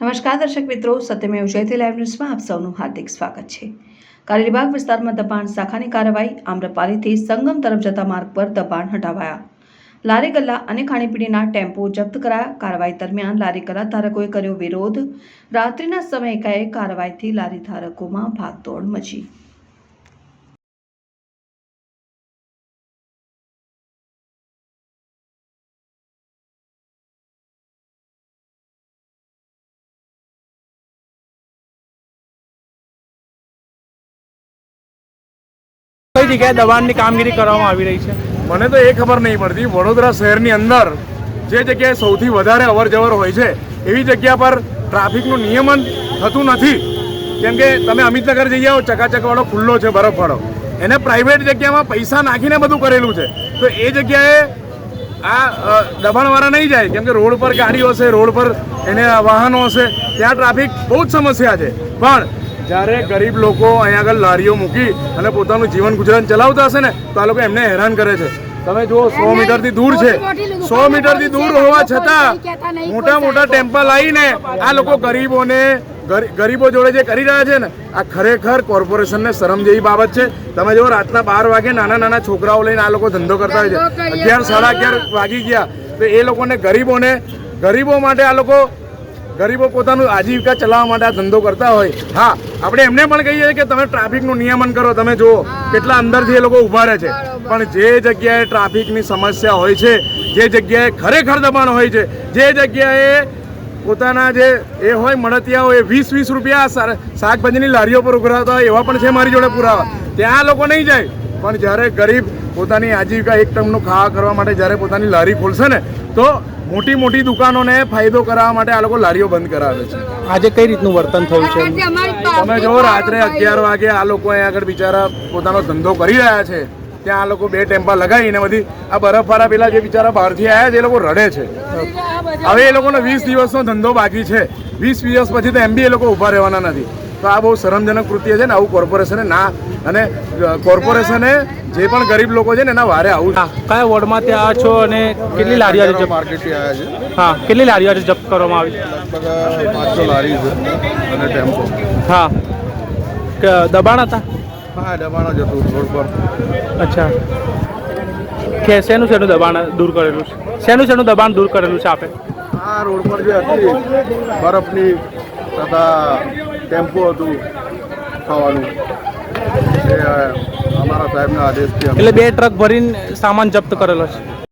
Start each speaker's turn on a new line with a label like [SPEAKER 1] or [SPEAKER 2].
[SPEAKER 1] નમસ્કાર દર્શક મિત્રો, સત્યમેવ જયતે લાઈવ ન્યૂઝમાં આપ સૌનું હાર્દિક સ્વાગત છે. કારેલીબાગ વિસ્તારમાં દબાણ શાખાની કાર્યવાહી આમ્રપાલીથી સંગમ તરફ જતા માર્ગ પર દબાણ હટાવાયા. લારી ગલ્લા અને ખાણીપીણીના ટેમ્પો જપ્ત કરાયા. કાર્યવાહી દરમિયાન લારી ગલ્લા ધારકોએ કર્યો વિરોધ. રાત્રિના સમયે એકાએક કાર્યવાહીથી લારી ધારકોમાં ભાગદોડ મચી.
[SPEAKER 2] કઈ જગ્યાએ દબાણની કામગીરી કરવામાં આવી રહી છે?
[SPEAKER 3] મને તો એ ખબર નહીં પડતી. વડોદરા શહેરની અંદર જે જગ્યાએ સૌથી વધારે અવરજવર હોય છે, એવી જગ્યા પર ટ્રાફિકનું નિયમન થતું નથી. કેમ કે તમે અમિતનગર જઈ આવો, ચકાચકવાળો ખુલ્લો છે, બરફવાળો. એને પ્રાઇવેટ જગ્યામાં પૈસા નાખીને બધું કરેલું છે. તો એ જગ્યાએ આ દબાણવાળા નહીં જાય. કેમ કે રોડ પર ગાડીઓ હશે, રોડ પર એને વાહનો હશે. ત્યાં ટ્રાફિક બહુ જ સમસ્યા છે. પણ જ્યારે ગરીબ લોકો અહીંયા આગળ લારીઓ મૂકી અને પોતાનું જીવન ગુજરાન ચલાવતા હશે ને તો આ લોકો એમને હેરાન કરે છે. તમે જુઓ સો મીટરથી દૂર છે. સો મીટરથી દૂર હોવા છતાં મોટા મોટા ટેમ્પા લાવીને આ લોકો ગરીબોને ગરીબો જોડે જે કરી રહ્યા છે ને આ ખરેખર કોર્પોરેશનને શરમ જેવી બાબત છે. તમે જો રાતના બાર વાગે નાના નાના છોકરાઓ લઈને આ લોકો ધંધો કરતા હોય છે. અગિયાર સાડા અગિયાર વાગી ગયા. તો એ લોકોને ગરીબોને ગરીબો માટે આ લોકો ગરીબો પોતાનું આજીવિકા ચલાવવા માટે આ ધંધો કરતા હોય. હા આપણે એમને પણ કહીએ કે તમે ટ્રાફિકનું નિયમન કરો. તમે જુઓ કેટલા અંદરથી એ લોકો ઊભા રહે છે. પણ જે જગ્યાએ ટ્રાફિકની સમસ્યા હોય છે જે જગ્યાએ ખરેખર દબાણ હોય છે જે જગ્યાએ પોતાના જે એ હોય મળતિયા હોય વીસ વીસ રૂપિયા શાકભાજીની લારીઓ પર ઉઘરાવતા હોય એવા પણ છે મારી જોડે પુરાવા. ત્યાં લોકો નહીં જાય. પણ જ્યારે ગરીબ પોતાની આજીવિકા એક ટર્મનું ખાવા કરવા માટે જ્યારે પોતાની લારી ખોલશે ને તો મોટી મોટી દુકાનોને ફાયદો કરાવવા માટે આ લોકો લારીઓ બંધ કરાવે છે.
[SPEAKER 2] આજે કઈ રીતનું વર્તન થયું છે?
[SPEAKER 3] તમે જો રાત્રે અગિયાર વાગે આ લોકો અહીંયા આગળ બિચારા પોતાનો ધંધો કરી રહ્યા છે ત્યાં આ લોકો બે ટેમ્પા લગાવીને બધી આ બરફવાળા પેલા જે બિચારા બહારથી આવ્યા છે એ લોકો રડે છે. હવે એ લોકોનો વીસ દિવસનો ધંધો બાકી છે. વીસ દિવસ પછી તો એમ બી એ લોકો ઊભા રહેવાના નથી. તો આ બહુ શરમજનક કૃત્ય છે ને આવું કોર્પોરેશને ના અને કોર્પોરેશને જે પણ ગરીબ લોકો છે ને એના વારે આવું
[SPEAKER 2] કયા વોર્ડમાં ત્યાં છો અને કેટલી લારીઓ આજે
[SPEAKER 4] માર્કેટથી આવ્યા છે?
[SPEAKER 2] હા કેટલી લારીઓ આજે જપ્ત કરવામાં આવી?
[SPEAKER 4] લગભગ પાંચસો લારી છે અને ટેમ્પો.
[SPEAKER 2] હા કે દબાણ હતા?
[SPEAKER 4] હા દબાણ જ હતું રોડ પર.
[SPEAKER 2] અચ્છા. કે શેનું શેનું દબાણ દૂર કરેલું છે? શેનું શેનું દબાણ દૂર કરેલું છે આપે?
[SPEAKER 4] આ રોડ પર જે હતી બરફની તથા ટેમ્પો હતું ખાવાનું. એ, અમારા સાહેબના આદેશથી
[SPEAKER 2] એટલે બે ટ્રક ભરીને સામાન જપ્ત કરેલો છે.